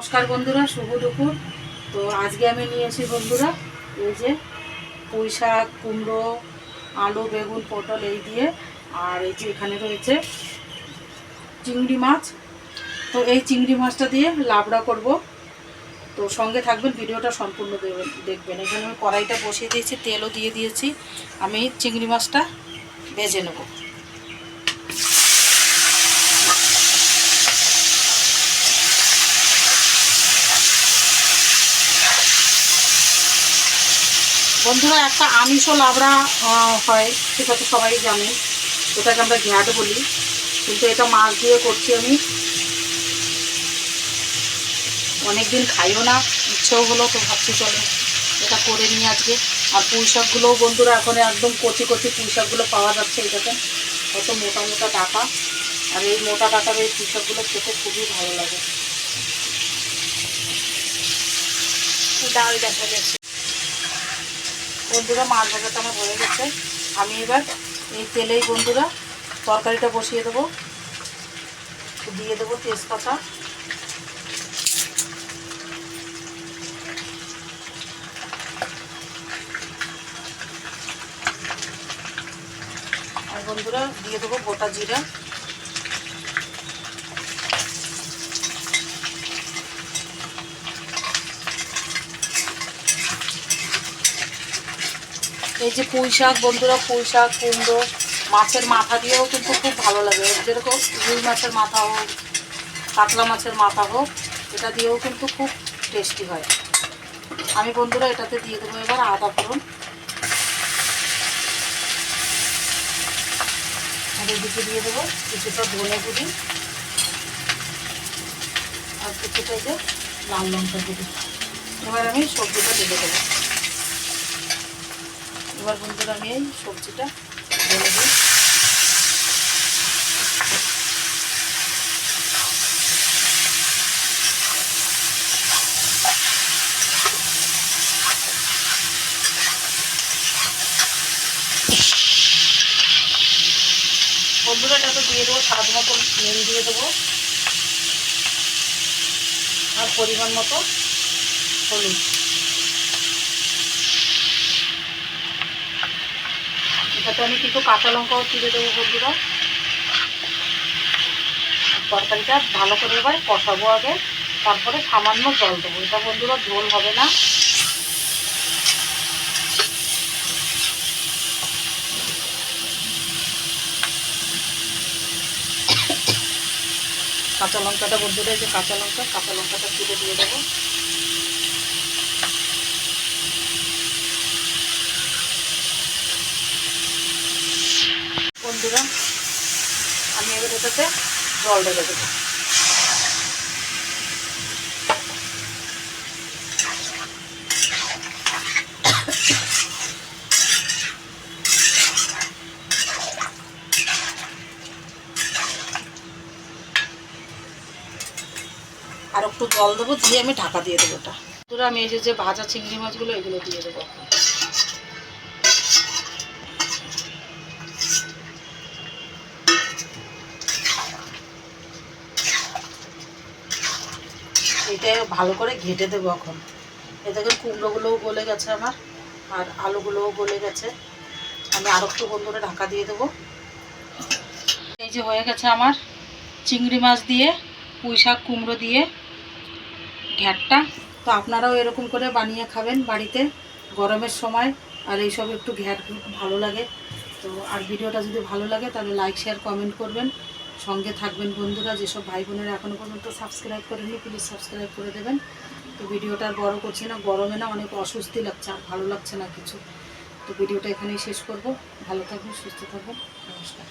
নমস্কার বন্ধুরা, শুভ দুপুর। তো আজকে আমি নিয়ে এসি বন্ধুরা, এই যে পুঁই শাক, কুমড়ো, আলু, বেগুন, পটল এই দিয়ে, আর এই যে এখানে রয়েছে চিংড়ি মাছ। তো এই চিংড়ি মাছটা দিয়ে লাবড়া করব। তো সঙ্গে থাকবেন, ভিডিওটা সম্পূর্ণ দেখবেন। এখানে আমি কড়াইটা বসিয়ে দিয়েছি, তেলও দিয়ে দিয়েছি। আমি চিংড়ি মাছটা ভেজে নেব। বন্ধুরা একটা আমিষও লাবড়া আহ, হয় সেটা তো সবাই জানে। এটাকে আমরা ঘ্যাট বলি। কিন্তু এটা মাছ দিয়ে করছি আমি। অনেকদিন খাইও না ইচ্ছেও হলো তো ভাবছি চলো এটা করে নিই আজকে। আর পুঁই শাকগুলোও বন্ধুরা এখন একদম কচি কচি পুঁই শাকগুলো পাওয়া যাচ্ছে দেখেন। কত মোটা মোটা ডাটা। আর এই মোটা ডাটার এই পুঁই শাকগুলো খেতে খুবই ভালো লাগে। ডাল দেখা যাচ্ছে। বন্ধুরা, মাছ ভাজাটা আমার হয়ে গেছে। আমি এবার এই তেলেই বন্ধুরা তরকারিটা বসিয়ে দেবো। দিয়ে দেবো তেজপাতা। আর বন্ধুরা, দিয়ে দেবো গোটা জিরা। এই যে পুঁই শাক, বন্ধুরা, পুঁই শাক, কুমড়ো, মাছের মাথা দিয়েও কিন্তু খুব ভালো লাগে। যেরকম রুই মাছের মাথা হোক, কাতলা মাছের মাথা হোক, এটা দিয়েও কিন্তু খুব টেস্টি হয়। আমি বন্ধুরা এটাতে দিয়ে দেবো এবার আদা ফোড়ন। আর এদিকে দিয়ে দেবো কিছুটা ধনে গুঁড়ি আর কিছুটা যে লাল লঙ্কা গুঁড়ি। এবার আমি সবজিটা ঢেলে দেবো। এবার বন্ধুরা আমি এই সবজিটা ঢেলে দিই। বন্ধুরা এটাতে দিয়ে দেবো, স্বাদ মতো নুন দিয়ে দেবো। আর পরিমাণ মতো হলুদ। এটাতে আমি কিছু কাঁচা লঙ্কাও চিড়ে দেবো বন্ধুরা। তরকারিটা ভালো করে এবার কষাবো আগে, তারপরে সামান্য জল দেবো। এটা বন্ধুরা ঝোল হবে না। কাঁচা লঙ্কাটা বন্ধুরা যে কাঁচা লঙ্কা, কাঁচা লঙ্কাটা চিড়ে দিয়ে দেবো বন্ধুরা আমি এবার এটাতে জল ঢেলে দেবো। আর একটু জল দেবো, দিয়ে আমি ঢাকা দিয়ে দেবো ওটা। আমি এই যে ভাজা চিংড়ি মাছগুলো, এগুলো দিয়ে দেবো। এটা ভালো করে ঘেটে দেবো এখন। এ দেখেন কুমড়োগুলোও গলে গেছে আমার, আর আলুগুলোও গলে গেছে। আমি আরও একটু বন্ধুরা ঢাকা দিয়ে দেবো। এই যে হয়ে গেছে আমার চিংড়ি মাছ দিয়ে, পুঁই শাক কুমড়ো দিয়ে ঘ্যাটটা। তো আপনারাও এরকম করে বানিয়ে খাবেন বাড়িতে গরমের সময়, আর এইসব একটু ঘ্যাট ভালো লাগে। তো আর ভিডিওটা যদি ভালো লাগে তাহলে লাইক শেয়ার কমেন্ট করবেন। সঙ্গে থাকবেন বন্ধুরা, যেসব ভাই বোনেরা এখনও পর্যন্ত সাবস্ক্রাইব করেননি প্লিজ সাবস্ক্রাইব করে দেবেন। তো ভিডিওটা আর বড় করছি না, গরমে না অনেক অস্বস্তি লাগছে, আর ভালো লাগছে না কিছু। তো ভিডিওটা এখানেই শেষ করব। ভালো থাকবেন সুস্থ থাকবেন নমস্কার।